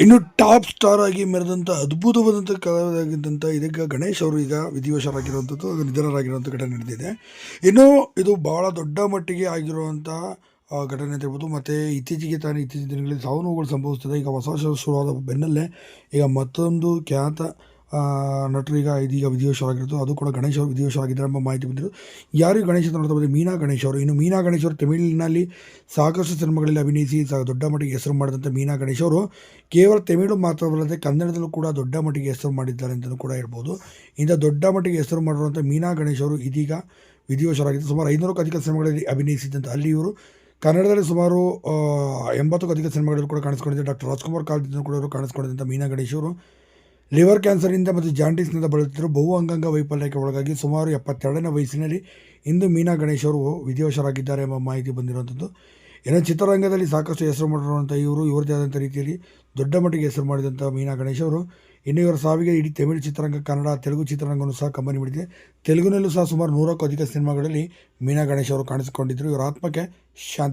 ಇನ್ನು top star ಆಗಿ ಮೆರೆದಂಥ ಅದ್ಭುತವಾದಂಥ ಕಲಾವಿದಾಗಿದ್ದಂಥ ಇದೀಗ ಗಣೇಶ್ ಅವರು ಈಗ ವಿಧಿವಶರಾಗಿರುವಂಥದ್ದು ನಿಧನರಾಗಿರುವಂಥ ಘಟನೆ ನಡೆದಿದೆ. ಇನ್ನು ಇದು ಬಹಳ ದೊಡ್ಡ ಮಟ್ಟಿಗೆ ಆಗಿರುವಂಥ ಘಟನೆ ಅಂತ ಹೇಳ್ಬೋದು. ಮತ್ತು ಇತ್ತೀಚೆಗೆ ತಾನೇ ಇತ್ತೀಚಿನ ದಿನಗಳಲ್ಲಿ ಸಾವು ನೋವುಗಳು ಸಂಭವಿಸ್ತದೆ. ಈಗ ಹೊಸ ವರ್ಷ ಶುರುವಾದ ಬೆನ್ನಲ್ಲೇ ಈಗ ಮತ್ತೊಂದು ಖ್ಯಾತ ಆ, ನಟರು ಈಗ ಇದೀಗ ವಿಧಿವಶರಾಗಿರೋದು ಅದು ಕೂಡ ಗಣೇಶ್ ಅವರು ವಿಧಿವಶರಾಗಿದ್ದಾರೆ ಎಂಬ ಮಾಹಿತಿ ಬಂದಿದ್ದರು ಯಾರು ಗಣೇಶ ನೋಡ್ತಾ ಬಂದರೆ ಮೀನಾ ಗಣೇಶ್ ಅವರು. ಇನ್ನು ಮೀನಾ ಗಣೇಶ್ ಅವರು ತಮಿಳಿನಲ್ಲಿ ಸಾಕಷ್ಟು ಸಿನಿಮಾಗಳಲ್ಲಿ ಅಭಿನಯಿಸಿ ದೊಡ್ಡ ಮಟ್ಟಿಗೆ ಹೆಸರು ಮಾಡಿದಂಥ ಮೀನಾ ಗಣೇಶ್ ಅವರು. ಕೇವಲ ತಮಿಳು ಮಾತ್ರವಲ್ಲದೆ ಕನ್ನಡದಲ್ಲೂ ಕೂಡ ದೊಡ್ಡ ಮಟ್ಟಿಗೆ ಹೆಸರು ಮಾಡಿದ್ದಾರೆ ಅಂತಲೂ ಕೂಡ ಹೇಳ್ಬೋದು. ಇಂಥ ದೊಡ್ಡ ಮಟ್ಟಿಗೆ ಹೆಸರು ಮಾಡಿರುವಂಥ ಮೀನಾ ಗಣೇಶ್ ಅವರು ಇದೀಗ ವಿಧಿವಶರಾಗಿದ್ದು ಸುಮಾರು ಐನೂರಕ್ಕೂ ಅಧಿಕ ಸಿನಿಮಾಗಳಲ್ಲಿ ಅಭಿನಯಿಸಿದ್ದಂಥ ಅಲ್ಲಿ ಇವರು. ಕನ್ನಡದಲ್ಲಿ ಸುಮಾರು ಎಂಬತ್ತಕ್ಕೂ ಅಧಿಕ ಸಿನಿಮಾಗಳಲ್ಲಿ ಕೂಡ ಕಾಣಿಸ್ಕೊಂಡಿದ್ದಾರೆ ಡಾಕ್ಟರ್ ರಾಜ್ಕುಮಾರ್ ಕಾಲದಿಂದ ಕೂಡ ಅವರು ಕಾಣಿಸ್ಕೊಂಡಿದ್ದಂಥ ಮೀನಾ ಗಣೇಶ್ ಅವರು ಲಿವರ್ ಕ್ಯಾನ್ಸರ್ನಿಂದ ಮತ್ತು ಜಾಂಡೀಸ್ನಿಂದ ಬಳಲುತ್ತಿದ್ದರು ಬಹು ಅಂಗಾಂಗ ವೈಫಲ್ಯಕ್ಕೆ ಒಳಗಾಗಿ ಸುಮಾರು ಎಪ್ಪತ್ತೆರಡನೇ ವಯಸ್ಸಿನಲ್ಲಿ ಇಂದು ಮೀನಾ ಗಣೇಶ್ ಅವರು ವಿಧಿವಶರಾಗಿದ್ದಾರೆ ಎಂಬ ಮಾಹಿತಿ ಬಂದಿರುವಂಥದ್ದು. ಇನ್ನು ಚಿತ್ರರಂಗದಲ್ಲಿ ಸಾಕಷ್ಟು ಹೆಸರು ಮಾಡಿರುವಂಥ ಇವರು ಇವರದೇ ಆದಂಥ ರೀತಿಯಲ್ಲಿ ದೊಡ್ಡ ಮಟ್ಟಿಗೆ ಹೆಸರು ಮಾಡಿದಂಥ ಮೀನಾ ಗಣೇಶ್ ಅವರು. ಇನ್ನು ಇವರ ಸಾವಿಗೆ ಇಡೀ ತಮಿಳು ಚಿತ್ರರಂಗ, ಕನ್ನಡ, ತೆಲುಗು ಚಿತ್ರರಂಗವನ್ನು ಸಹ ಕಂಬನಿ ಮಾಡಿದೆ ತೆಲುಗಿನಲ್ಲೂ ಸಹ ಸುಮಾರು ನೂರಕ್ಕೂ ಅಧಿಕ ಸಿನಿಮಾಗಳಲ್ಲಿ ಮೀನಾ ಗಣೇಶ್ ಅವರು ಕಾಣಿಸಿಕೊಂಡಿದ್ದರು. ಇವರ ಆತ್ಮಕ್ಕೆ ಶಾಂತಿ